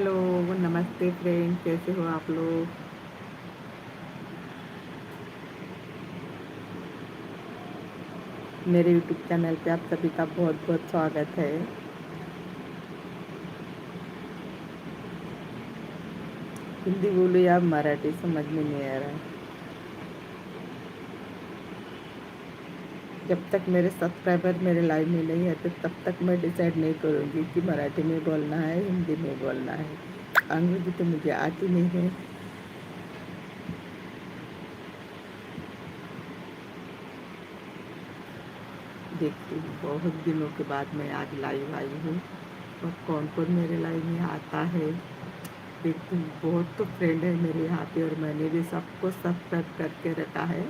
Hello, नमस्ते friend, कैसे हो आप लोग? मेरे यूट्यूब चैनल पे आप सभी का बहुत बहुत स्वागत है। हिंदी बोलो या मराठी, समझ में नहीं आ रहा है। जब तक मेरे सब्सक्राइबर मेरे लाइव में नहीं आते, तब तक मैं डिसाइड नहीं करूँगी कि मराठी में बोलना है, हिंदी में बोलना है। अंग्रेज़ी तो मुझे आती नहीं है। देखती हूँ, बहुत दिनों के बाद मैं आज लाइव आई हूँ और कौन कौन मेरे लाइव में आता है। देखती हूँ, बहुत तो फ्रेंड है मेरे यहाँ पे और मैंने भी सबको सब्सक्राइब करके रखा है।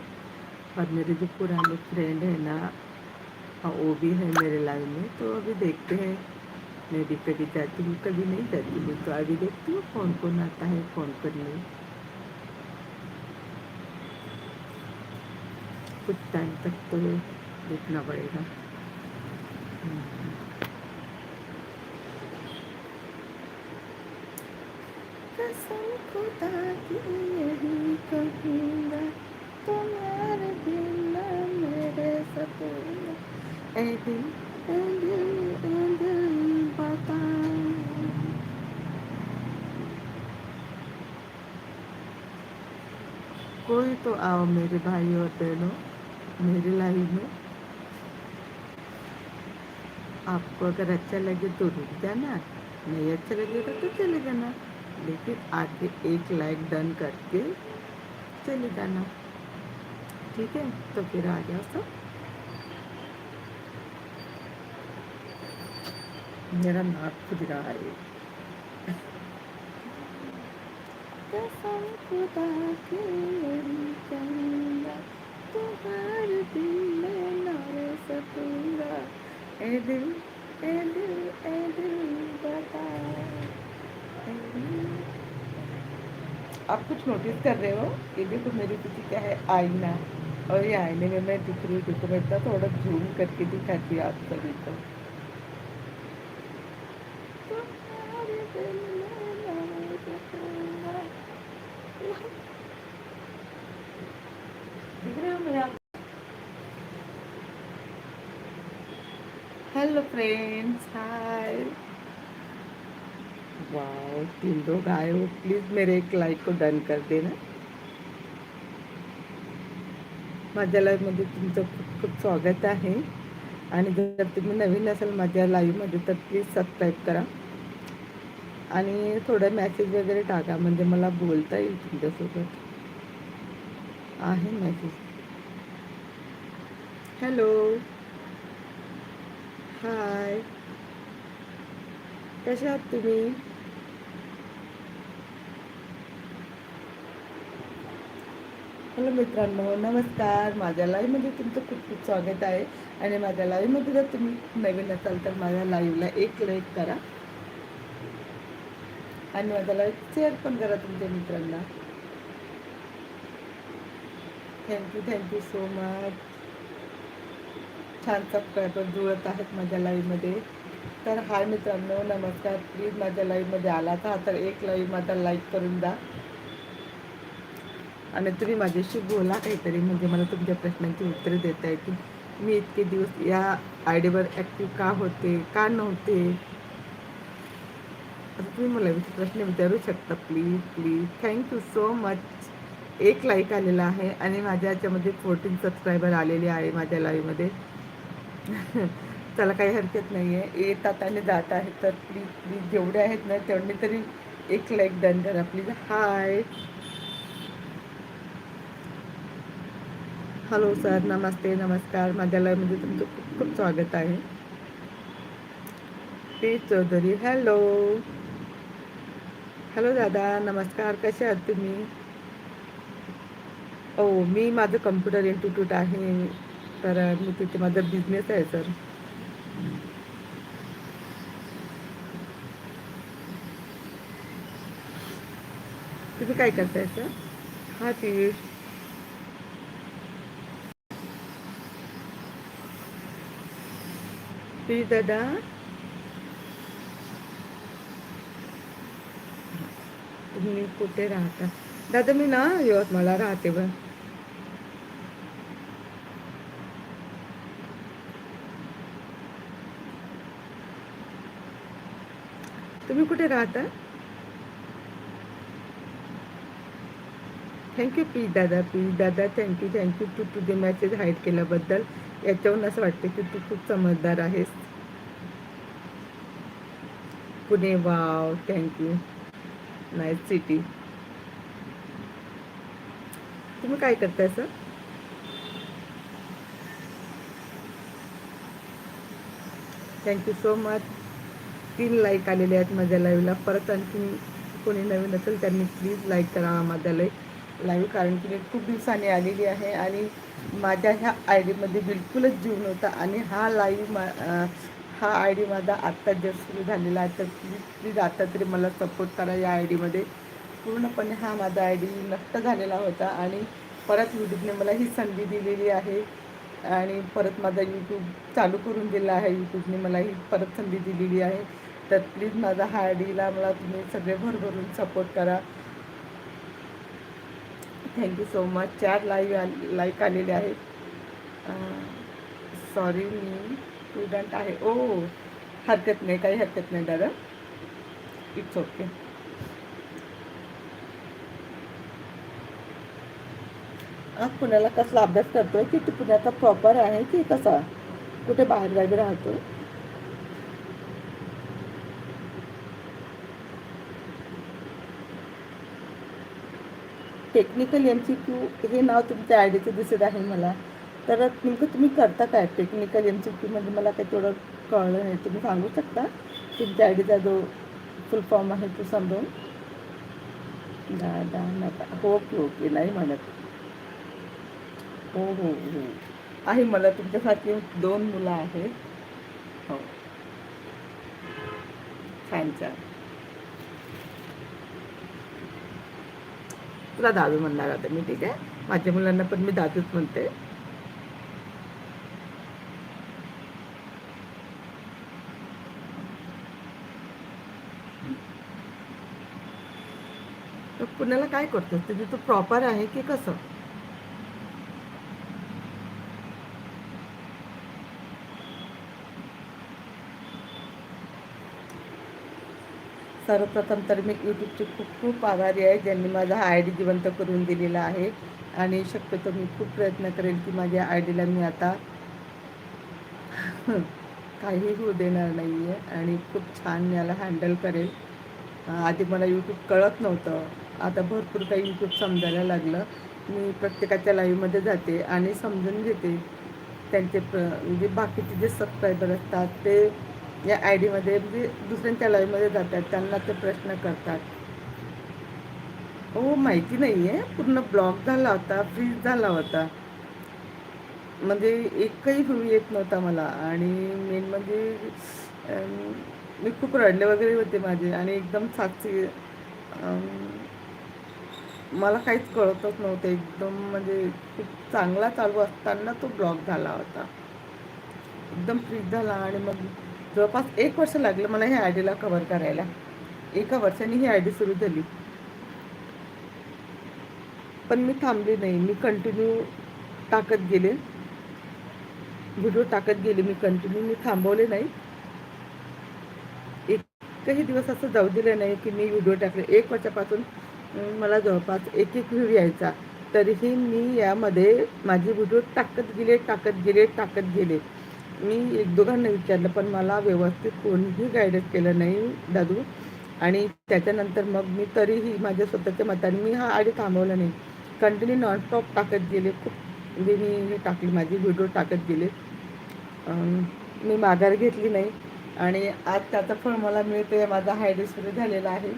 और मेरे जो पुराने फ्रेंड है ना वो भी है मेरे लाइव में तो अभी देखते हैं मैं भी कभी जाती हूँ कभी नहीं जाती हूँ तो अभी देखती हूँ कौन कौन आता है कौन कौन नहीं कुछ टाइम तक तो देखना पड़ेगा कसम खुदा की दिल कोई तो आओ मेरे भाई और बहनों, मेरे लाइफ में। आपको अगर अच्छा लगे तो रुक जाना, नहीं अच्छा लगेगा तो चले जाना। लेकिन आके एक लाइक डन करके चले जाना। ठीक है? तो फिर आ जाओ सब। मेरा नाक खुद रहा है। तुम्हारे दिल में ना रह ए दिल ए दिल ए दिल बता। आप कुछ नोटिस कर रहे हो? ये देखो मेरी पीछे क्या है, आईना। और ये आईने में मैं दिख रही हूँ, देखो मैं इतना थोड़ा जूम करके दिखाती हूँ आप सभी को। हेलो फ्रेंड्स हाय वाव तीन लोग आए हो प्लीज मेरे एक लाइक को डन कर देना माझ्या लाईव्हमध्ये तुमचं खूप खूप स्वागत आहे आणि जर तुम्ही नवीन असाल माझ्या लाईव्हमध्ये तर प्लीज सबस्क्राईब करा आणि थोडं मॅसेज वगैरे टाका म्हणजे मला बोलता येईल तुमच्यासोबत. आहे मॅसेज हॅलो हाय कसे आहात तुम्ही? हॅलो मित्रांनो नमस्कार. माझ्या लाईव्हमध्ये तुमचं खूप खूप स्वागत आहे. आणि माझ्या लाईव्हमध्ये जर तुम्ही नवीन असाल तर माझ्या लाईव्हला एक लाईक करा. आणि माझ्या लाईव्ह शेअर पण करा तुमच्या मित्रांना. Thank you thank you so much छान सबस्क्रायबर जुळत आहेत माझ्या लाईव्हमध्ये तर हाय मित्रांनो नमस्कार. प्लीज माझ्या लाईव्हमध्ये आला का? तर एक लाईव्ह माझा लाईक करून द्या. आणि तुम्ही माझ्याशी बोला काहीतरी म्हणजे मला तुमच्या प्रश्नांची उत्तरे देता येतील. मी इतके दिवस या आयडीवर ॲक्टिव्ह का होते का नव्हते? आता तुम्ही मला विचार प्रश्न विचारू शकता please please thank you so much एक लाईक आलेला आहे आणि माझ्या याच्यामध्ये फोर्टीन सबस्क्रायबर आलेले आहे माझ्या लाईव्हमध्ये त्याला काही हरकत नाही आहे येतात आणि जात आहेत तर प्लीज प्लीज जेवढे आहेत ना तेवढे तरी एक लाईक डन करा प्लीज हाय हॅलो सर नमस्ते नमस्कार. माझ्या लाईव्हमध्ये तुमचं खूप खूप स्वागत आहे. ते चौधरी हॅलो हॅलो दादा. नमस्कार. कसे आहात तुम्ही? ओ मी माझं कम्प्युटर इन्स्टिट्यूट आहे. तर मी तिथे माझा बिझनेस आहे सर तुम्ही काय करताय सर हा पियुष दादा? तुम्ही कुठे राहता? दादा मी ना यवतमाळला राहते बघ तुम्ही कुठे राहता? थँक्यू पी दादा पी दादा थँक्यू थँक्यू तू तुझे मॅसेज हाईड केल्याबद्दल याच्यावरून असं वाटते की तू खूप समजदार आहेस. Pune wow thank you nice city तुम्ही काय करताय sir thank you so much तीन लाईक आलेले आहेत माझ्या लाईव्हला परत आणखी कोणी नवीन असेल त्यांनी प्लीज लाईक करा माझ्या लाईव्ह लाईव्ह कारण की मी खूप दिवसांनी आलेली आहे आणि माझ्या ह्या आय डीमध्ये बिलकुलच जीव नव्हता आणि हा लाईव्ह मा हा आय डी माझा आत्ता जस्ट सुरू झालेला आहे तर प्लीज प्लीज आता तरी मला सपोर्ट करा या आय डीमध्ये पूर्णपणे हा माझा आय डी नष्ट झालेला होता आणि परत यूट्यूबने मला ही संधी दिलेली आहे. आणि परत माझा यूट्यूब चालू करून दिला आहे. यूट्यूबने मला ही परत संधी दिलेली आहे. तर प्लीज माझा हा आय डीला मला तुम्ही सगळे भरभरून सपोर्ट करा. थँक्यू सो मच चार लाईव्ह लाईक आलेले आहेत. सॉरी मी स्टुडंट आहे. ओ हरकत नाही काही हरकत नाही दादा. इट्स ओके पुण्याला कसला अभ्यास करतोय की तू पुण्याचा प्रॉपर आहे की कसा? कुठे बाहेर गावी राहतो टेक्निकल एम सी क्यू हे नाव तुमच्या आय डीचं दिसत आहे मला. तर नेमकं तुम्ही करता काय? टेक्निकल एम सी क्यूमध्ये मला काही थोडं कळलं नाही. तुम्ही सांगू शकता? तुमच्या आय डीचा जो फुल फॉर्म आहे तो समजून दादा नका ओके हो, हो, ओके. नाही म्हणत. हो हो हो. आहे मला तुमच्यासारखी दोन मुलं आहेत. हो. छान छान तुला दादू म्हणणार आता मी ठीक आहे? माझ्या मुलांना पण मी दादूच म्हणते. कुणाला पुण्याला काय करतोस? तुझी तू प्रॉपर आहे की कसं? सर्वप्रथम तर मी यूट्यूबची खूप खूप आभारी आहे ज्यांनी माझा हा आय डी जिवंत करून दिलेला आहे. आणि शक्यतो मी खूप प्रयत्न करेन की माझ्या आय डीला मी आता काही होऊ देणार नाही आहे आणि खूप छान याला हँडल करेल. आधी मला यूट्यूब कळत नव्हतं. आता भरपूर काही यूट्यूब समजायला लागलं. मी प्रत्येकाच्या लाईव्हमध्ये जाते आणि समजून घेते. त्यांचे प्र म्हणजे बाकीचे जे सबस्क्रायबर असतात ते या आय डीमध्ये म्हणजे दुसऱ्यांच्या लाईव्हमध्ये जातात. त्यांना ते प्रश्न करतात. हो माहिती नाही आहे पूर्ण ब्लॉक झाला होता फ्रीज झाला होता. म्हणजे एकही व्ह्यू येत नव्हता मला. आणि मेन म्हणजे मी खूप रडले वगैरे होते माझे. आणि एकदम साक्षी मला काहीच कळतच नव्हतं. एकदम म्हणजे खूप चांगला चालू असताना तो ब्लॉक झाला होता. एकदम फ्रीज झाला आणि मग जवळपास एक वर्ष लागलं मला ह्या आय डीला कवर करायला. एका वर्षाने ही आय डी सुरू झाली. पण मी थांबली नाही. मी कंटिन्यू टाकत गेले. व्हिडिओ टाकत गेले. मी कंटिन्यू मी थांबवले नाही. एकही दिवस असं जाऊ दिलं नाही की मी व्हिडिओ टाकले. एक वर्षापासून मला जवळपास एक एक व्ह्यू यायचा. तरीही मी यामध्ये माझे व्हिडिओ टाकत गेले टाकत गेले टाकत गेले. मी एक दोघांना विचारलं पण मला व्यवस्थित कोणीही गायडन्स केलं नाही दादू. आणि त्याच्यानंतर मग मी तरीही माझ्या स्वतःच्या मताने मी हा आडी थांबवला नाही. कंटिन्यू नॉनस्टॉप टाकत गेले. खूप म्हणजे मी हे टाकली माझी व्हिडिओ टाकत गेले. मी माघार घेतली नाही. आणि आज त्याचं फळ मला मिळतं माझा हायडे सुरू झालेला आहे.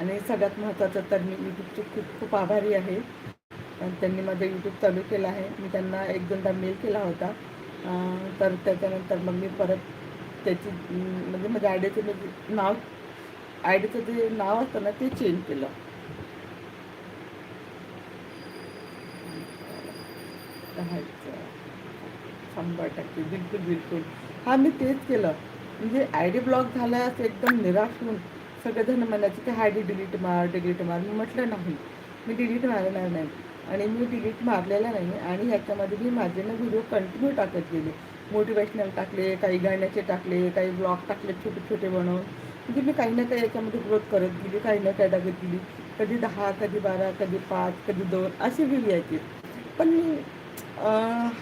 आणि सगळ्यात महत्त्वाचं तर मी यूट्यूबची खूप खूप आभारी आहे. त्यांनी माझं यूट्यूब चालू केलं आहे. मी त्यांना एक दोनदा मेल केला होता. तर त्याच्यानंतर मग मी परत त्याची म्हणजे माझ्या आयडीचं म्हणजे नाव आयडीचं जे नाव असतं ना ते चेंज केलं. शंभर टक्के. बिलकुल बिलकुल. हां मी तेच केलं. म्हणजे आय डी ब्लॉक झाला असं एकदम निराश होऊन सगळेजण म्हणायचे की हाय डिलीट मार डिलीट मार. मी म्हटलं नाही मी डिलीट मारणार नाही. आणि मी डिलीट मारलेला नाही आणि ह्याच्यामध्ये मी माझे ना व्हिडिओ कंटिन्यू टाकत गेले. मोटिवेशनल टाकले काही गाण्याचे टाकले काही ब्लॉग टाकले छोटे छोटे बनवून म्हणजे मी काही ना काही याच्यामध्ये ग्रोथ करत गेली काही ना काही टाकत गेली. कधी दहा कधी बारा कधी पाच कधी दोन असे व्हिडिओ यायचे. पण मी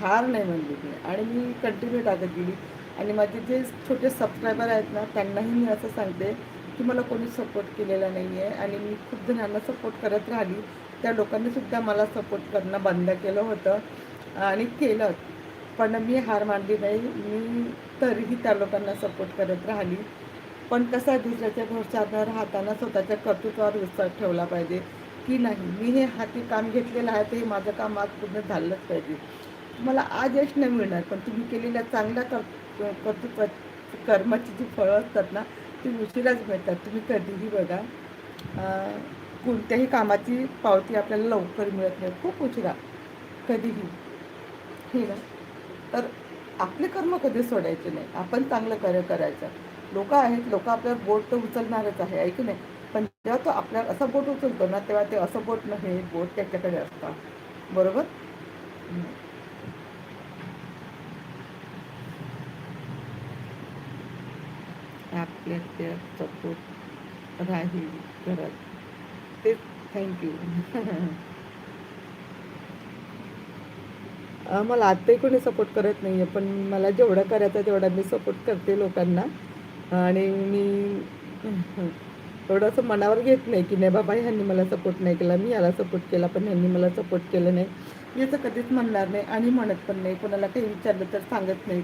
हार नाही म्हणली मी आणि मी कंटिन्यू टाकत गेली. आणि माझे जे छोटे सबस्क्रायबर आहेत ना त्यांनाही मी असं सांगते की मला कोणी सपोर्ट केलेला नाही आहे आणि मी खूप जणांना सपोर्ट करत राहिली. त्या लोकांनीसुद्धा मला सपोर्ट करणं बंद केलं होतं आणि केलं. पण मी हार मानली नाही. मी तरीही त्या लोकांना सपोर्ट करत राहिली. पण कसं आहे दुसऱ्याच्या भरोशावर राहताना स्वतःच्या कर्तृत्वावर विश्वास ठेवला पाहिजे की नाही? मी हे हाती काम घेतलेलं आहे ते माझं काम आज पूर्ण झालंच पाहिजे. मला आज यश नाही मिळणार पण तुम्ही केलेल्या चांगल्या कर कर्तृत्व कर्माची जी फळं असतात ना ती उशिराच मिळतात. तुम्ही कधीही बघा. कोणत्याही कामाची पावती आपल्याला लवकर मिळत नाही. खूप उशिरा. कधीही. हे ना. तर आपले कर्म कधी सोडायचे नाही. आपण चांगलं कार्य करायचं. लोक आहेत लोक आपल्यावर बोट तर उचलणारच आहे ऐक नाही? पण जेव्हा तो आपल्याला असं बोट उचलतो ना तेव्हा ते असं बोट नाही बोट त्याच्याकडे असतं बरोबर? हम्म. आपल्या सपोर्ट राहील करत ते थँक्यू मला आत्ताही कोणी सपोर्ट करत नाही आहे पण मला जेवढं करायचं तेवढा मी सपोर्ट करते लोकांना. आणि मी एवढं असं मनावर घेत नाही की नाही बाबा ह्यांनी मला सपोर्ट नाही केला मी याला सपोर्ट केला पण ह्यांनी मला सपोर्ट केलं नाही. मी असं कधीच म्हणणार नाही आणि म्हणत पण नाही. कोणाला काही विचारलं तर सांगत नाही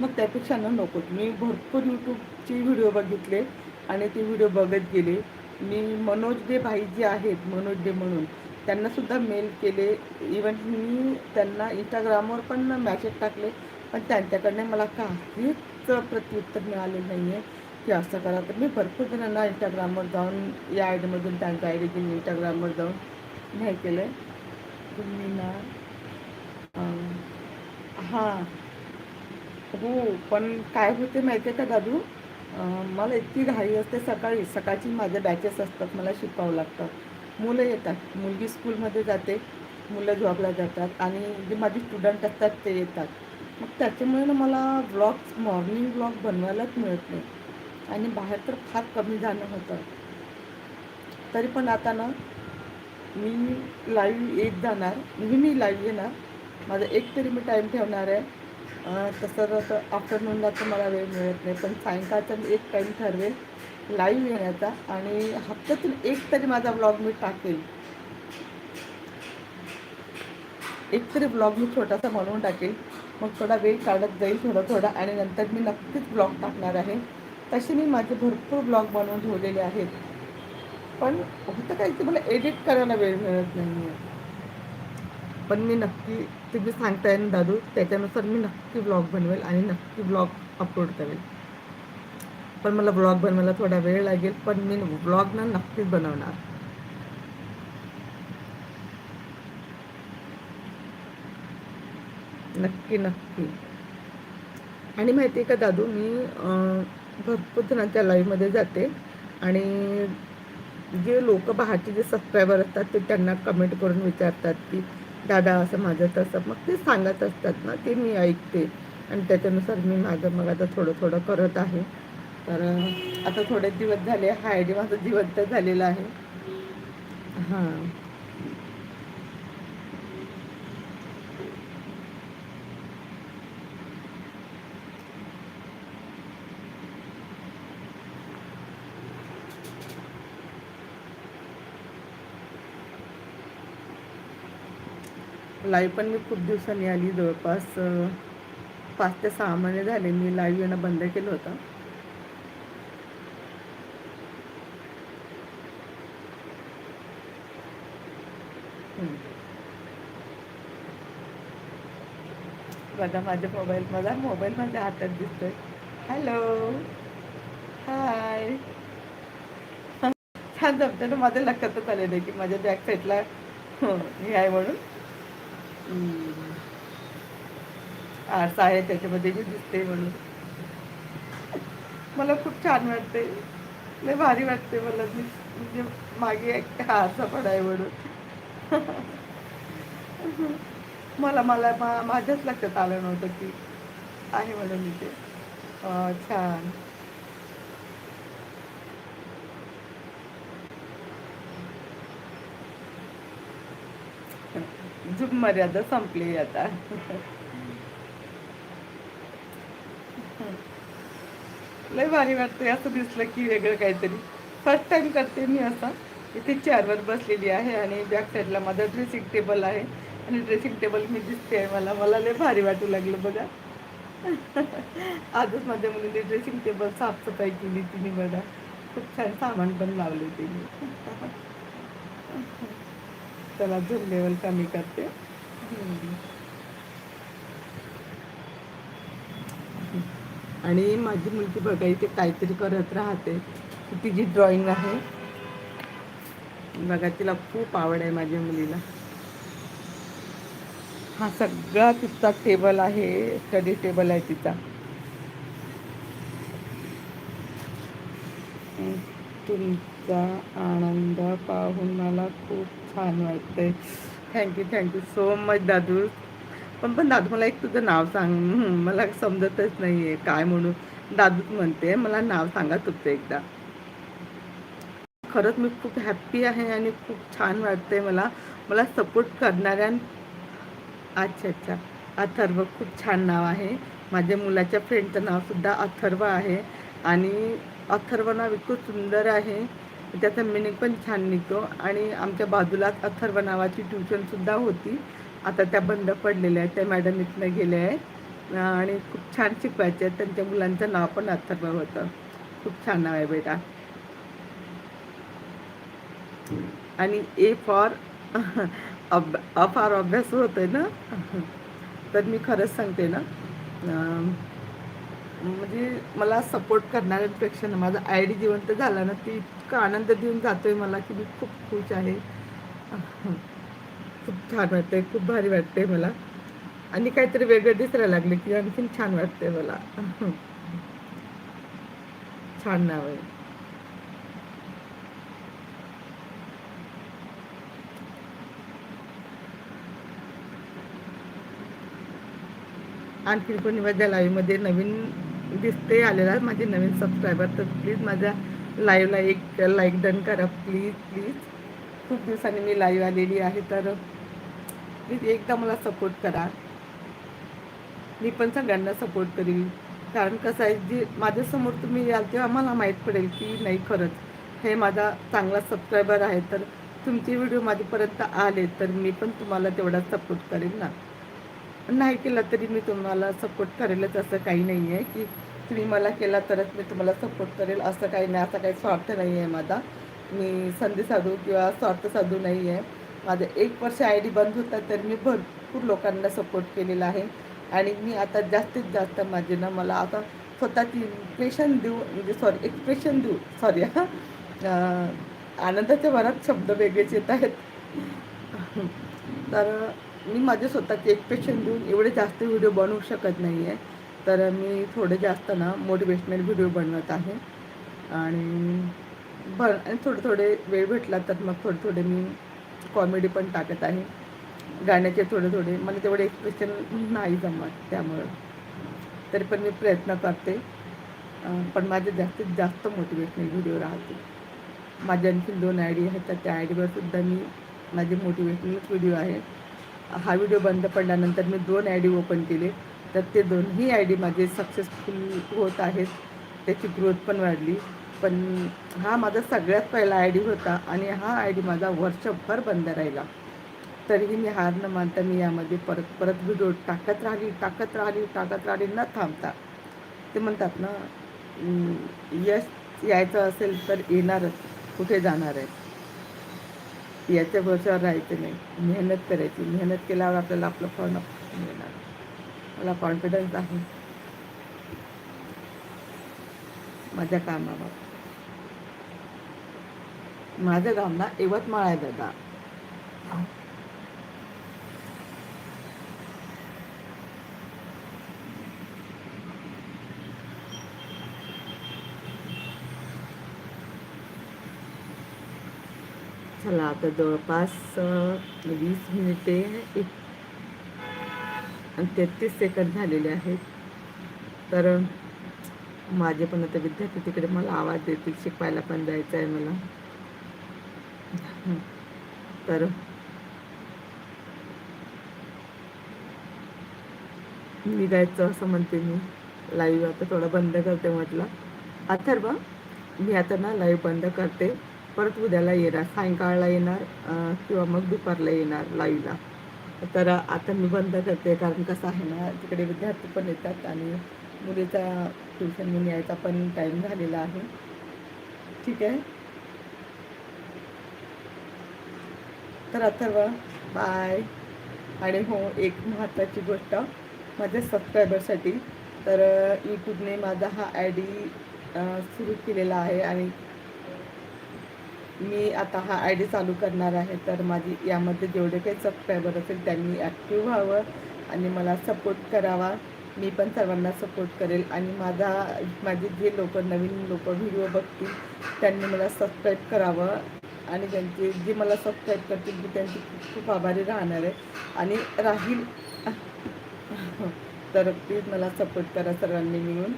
मग त्यापेक्षा ना नको. मी भरपूर यूट्यूबचे व्हिडिओ बघितले आणि ते व्हिडिओ बघत गेले. मी मनोज दे भाई जे आहेत मनोज दे म्हणून त्यांनासुद्धा मेल केले. इवन मी त्यांना इंस्टाग्रामवर पण मॅसेज टाकले. पण त्यांच्याकडनं मला काहीच प्रत्युत्तर मिळाले नाही आहे की असं करा. तर मी भरपूर जणांना इंस्टाग्रामवर जाऊन या आय डीमधून त्यांच्या आय डी इंस्टाग्रामवर जाऊन हे केलं आहे तुम्ही ना हां. हो पण काय होते माहिती आहे का दादू? मला इतकी घाई असते सकाळी. सकाळची माझ्या बॅचेस असतात मला शिकवावं लागतं. मुलं येतात. मुलगी स्कूलमध्ये जाते मुलं जॉबला जातात आणि जे माझे स्टुडंट असतात ते येतात. मग त्याच्यामुळे ना मला ब्लॉग्स मॉर्निंग ब्लॉग बनवायलाच मिळत नाही. आणि बाहेर तर फार कमी जाणं होतं. तरी पण आता ना मी लाईव्ह येत जाणार. नेहमी लाईव्ह येणार. माझा एक तरी मी टाईम ठेवणार आहे. तसं जसं आफ्टरनूनला तर मला वेळ मिळत नाही पण सायंकाळचा मी एक टाईम ठरवेल लाईव्ह येण्याचा आणि हप्त्यातून एक तरी माझा ब्लॉग मी टाकेल. एक तरी ब्लॉग मी छोटासा बनवून टाकेल. मग थोडा वेळ काढत जाईल थोडा थोडा आणि नंतर मी नक्कीच ब्लॉग टाकणार आहे. तसे मी माझे भरपूर ब्लॉग बनवून ठेवलेले आहेत. पण होतं काय की मला एडिट करायला वेळ मिळत नाही आहे पण मी नक्की तुम्ही सांगताय ना दादू त्याच्यानुसार मी नक्की ब्लॉग बनवेल आणि नक्की ब्लॉग अपलोड करेल. पण मला ब्लॉग बनवायला थोडा वेळ लागेल पण मी ब्लॉग ना नक्कीच बनवणार. नक्की नक्की. आणि माहिती आहे का दादू मी भरपूर जणांच्या लाईव्हमध्ये जाते आणि जे लोक बाहेरचे जे सबस्क्रायबर असतात ते त्यांना कमेंट करून विचारतात की दादा असं माझं तसं मग ते सांगत असतात ना ते मी ऐकते. आणि त्याच्यानुसार मी माझं मग आता थोडं थोडं करत आहे. तर आता थोडे दिवस झाले हा माझं जिवंत झालेला आहे. हां. लाईव्ह पण मी खूप दिवसांनी आली. जवळपास पाच ते सहा महिने झाले मी लाईव्ह येणं बंद केलं होतं. बघा माझ्या मोबाईल माझा मोबाईल माझ्या हातात दिसतोय. हॅलो हाय छान जमते ना माझ्या लक्षातच आलेलं आहे की माझ्या बॅक साईडला हो, हे आहे म्हणून. आरसा आहे त्याच्यामध्ये मी दिसते म्हणून. मला खूप छान वाटते लय भारी वाटते मला. मी म्हणजे मागे एक हा असा पण आहे म्हणून. मला मला मा- माझ्याच लक्षात आलं नव्हतं की आहे म्हणून इथे. ते छान. अजून मर्यादा संपली आता. लय भारी वाटते असं दिसलं की वेगळं काहीतरी. फर्स्ट टाइम करते मी असं. इथे चेअरवर बसलेली आहे आणि बॅक साईडला माझा ड्रेसिंग टेबल आहे. आणि ड्रेसिंग टेबल मी दिसते आहे मला. मला लय भारी वाटू लागलं बघा. आजच माझ्या मुलीने ड्रेसिंग टेबल साफसफाई केली तिने बघा खूप छान सामान पण लावले तिने. त्याला झूम लेवल कमी करते. आणि माझी मुलगी बघा इथे काहीतरी करत राहते. ती तिची ड्रॉइंग आहे बघा तिला खूप आवड आहे माझ्या मुलीला. हा सगळा तिचा टेबल आहे स्टडी टेबल आहे तिचा. तुमचा आनंद पाहून मला खूप छान वाटतंय. Thank you thank you so much दादू. पण पण दादू मला एक तुझं नाव सांग. मला समजतच नाही आहे काय म्हणून. दादूच म्हणते मला नाव सांगा तुमचं एकदा. खरंच मी खूप हॅप्पी आहे आणि खूप छान वाटते मला. मला सपोर्ट करणाऱ्या अच्छा अच्छा. अथर्व खूप छान नाव आहे. माझ्या मुलाच्या फ्रेंडचं नावसुद्धा अथर्व आहे. आणि अथर्व नाव इतकं सुंदर आहे. त्याचा मिनिंग पण छान निघतो. आणि आमच्या बाजूलाच अथर्व नावाची ट्युशनसुद्धा होती. आता त्या बंद पडलेल्या आहेत. त्या मॅडम इथनं गेल्या आहेत. आणि खूप छान शिकवायचे आहेत. त्यांच्या मुलांचं नाव पण अथर्व होतं. खूप छान नाव आहे बेटा. आणि ए फॉर अब अ फार अभ्यास होतोय ना? तर मी खरंच सांगते ना. म्हणजे मला सपोर्ट करणाऱ्यांपेक्षा ना माझा आय डी जिवंत झाला ना ती इतका आनंद देऊन जातोय मला की मी खूप खुश आहे. खूप छान वाटतंय खूप भारी वाटतंय मला. आणि काहीतरी वेगळं दिसायला लागले की आणखीन छान वाटतंय मला. छान नाव आहे. आणखी कोणी माझ्या लाईव्हमध्ये नवीन दिसते आलेला माझे नवीन सबस्क्रायबर तर प्लीज माझ्या लाईव्हला एक लाईक डन करा. प्लीज प्लीज खूप दिवसांनी मी लाईव्ह आलेली आहे तर प्लीज एकदा मला सपोर्ट करा. मी पण सगळ्यांना सपोर्ट करील कारण कसं आहे जे माझ्यासमोर तुम्ही याल तेव्हा मला माहीत पडेल की नाही खरंच. हे माझा चांगला सबस्क्रायबर आहे तर तुमचे व्हिडिओ माझ्यापर्यंत आले तर मी पण तुम्हाला तेवढा सपोर्ट करेल ना. नाही केला तरी मी तुम्हाला सपोर्ट करेलच असं काही नाही आहे की तुम्ही मला केला तरच मी तुम्हाला सपोर्ट करेल असं काही नाही असा काही स्वार्थ नाही आहे माझा. मी संधी साधू किंवा स्वार्थ साधू नाही आहे माझं एक वर्ष आय डी बंद होता तर मी भरपूर लोकांना सपोर्ट केलेला आहे. आणि मी आता जास्तीत जास्त माझे ना मला आता स्वतःची इम्प्रेशन देऊ म्हणजे सॉरी एक्सप्रेशन देऊ सॉरी हां. आनंदाच्या भरात शब्द वेगळेच येत आहेत. तर मी माझे स्वतःचे एक्सप्रेशन देऊन एवढे जास्त व्हिडिओ बनवू शकत नाही आहे तर मी थोडे जास्त ना मोटिवेशनल व्हिडिओ बनवत आहे. आणि भर आणि थोडे थोडे वेळ भेटला तर मग थोडे थोडे मी कॉमेडी पण टाकत आहे. गाण्याचे थोडे थोडे मला तेवढे एक्सप्रेशन नाही जमत त्यामुळं. तरी पण मी प्रयत्न करते. पण माझे जास्तीत जास्त मोटिवेशनल व्हिडिओ राहते माझ्या आणखी दोन आय डी आहेत. तर त्या आय डीवर सुद्धा मी माझे मोटिवेशनल व्हिडिओ आहेत. हा व्हिडिओ बंद पडल्यानंतर मी दोन आय डी ओपन केले. तर ते दोन्ही आय डी माझे सक्सेसफुल होत आहेत. त्याची ग्रोथ पण वाढली. पण हा माझा सगळ्यात पहिला आय डी होता आणि हा आय डी माझा वर्षभर बंद राहिला. तरीही मी हार न मानता मी यामध्ये परत परत व्हिडिओ टाकत राहिली टाकत राहिली टाकत राहिली न थांबता. ते म्हणतात ना यश यायचं असेल तर येणारच कुठे जाणार आहे? याच्या भरोशावर राहायचं नाही. मेहनत करायची. मेहनत केल्यावर आपल्याला आपलं फळ मिळणार. मला कॉन्फिडन्स आहे. माझ्या कामावर. माझं गाव ना यवतमाळ आहे दादा. झाला. आता जवळपास वीस मिनिटे एक आणि तेहतीस सेकंद झालेले आहेत. तर माझे पण आता विद्यार्थी तिकडे मला आवाज देतील शिकवायला पण जायचं आहे मला. तर निघायचं असं म्हणते मी. लाईव्ह आता थोडं बंद करते म्हटलं. अथर्व मी आता ना लाईव्ह बंद करते. परत उद्याला येणार सायंकाळला येणार किंवा मग दुपारला येणार लाईव्हला. तर आता मी बंद करते कारण कसं आहे ना तिकडे विद्यार्थी पण येतात आणि मुलीचा ट्युशन मी यायचा पण टाईम झालेला आहे. ठीक आहे? तर अथर्व बाय आणि हो एक महत्त्वाची गोष्ट माझ्या सबस्क्रायबरसाठी तर यूट्यूबने माझा हा आय डी सुरू केलेला आहे आणि मी आता हा आय डी चालू करणार आहे तर माझी यामध्ये जेवढे काही सबस्क्रायबर असेल त्यांनी ॲक्टिव्ह व्हावं आणि मला सपोर्ट करावा. मी पण सर्वांना सपोर्ट करेल आणि माझा माझे जे लोक नवीन लोक व्हिडिओ बघतील त्यांनी मला सबस्क्राईब करावं आणि त्यांचे जे मला सबस्क्राईब करतील मी त्यांची खूप खूप आभारी राहणार आहे. आणि राहील. तर प्लीज मला सपोर्ट करा सर्वांनी मिळून.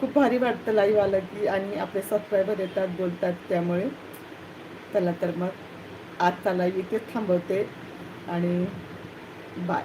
खूप भारी वाटतं लाईव्ह आलं की आणि आपले सबस्क्रायबर येतात बोलतात त्यामुळे. चला तर मग आजचा लाईव्ह इथेच थांबवते आणि बाय